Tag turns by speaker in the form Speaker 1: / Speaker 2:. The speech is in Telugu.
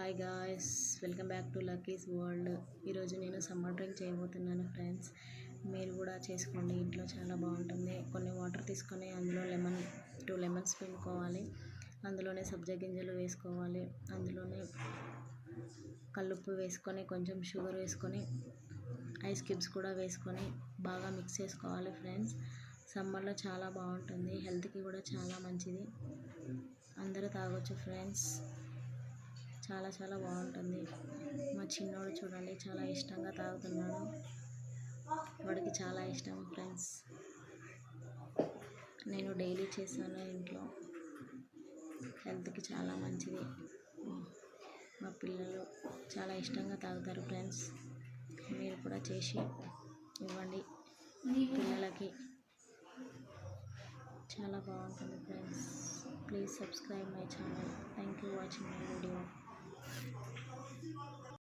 Speaker 1: Hi guys welcome back to Lucky's world. ఈరోజు నేను సమ్మర్ డ్రింక్ చేయబోతున్నాను ఫ్రెండ్స్. మీరు కూడా చేసుకోండి ఇంట్లో చాలా బాగుంటుంది. కొన్ని వాటర్ తీసుకొని అందులో లెమన్ టూ లెమన్స్ పిండుకోవాలి. అందులోనే సబ్జా గింజలు వేసుకోవాలి. అందులోనే కల్లుప్పు వేసుకొని కొంచెం షుగర్ వేసుకొని ఐస్ క్యూబ్స్ కూడా వేసుకొని బాగా మిక్స్ చేసుకోవాలి ఫ్రెండ్స్. సమ్మర్లో చాలా బాగుంటుంది హెల్త్కి కూడా చాలా మంచిది. అందరూ తాగొచ్చు ఫ్రెండ్స్. చాలా చాలా బాగుంటుంది. మా చిన్నోడు చూడండి చాలా ఇష్టంగా తాగుతున్నాడు. వాడికి చాలా ఇష్టం ఫ్రెండ్స్. నేను డైలీ చేశాను ఇంట్లో. హెల్త్కి చాలా మంచిది. మా పిల్లలు చాలా ఇష్టంగా తాగుతారు ఫ్రెండ్స్. మీరు కూడా చేసి ఇవ్వండి. పిల్లలకి చాలా బాగుంటుంది friends. Please subscribe my channel. Thank you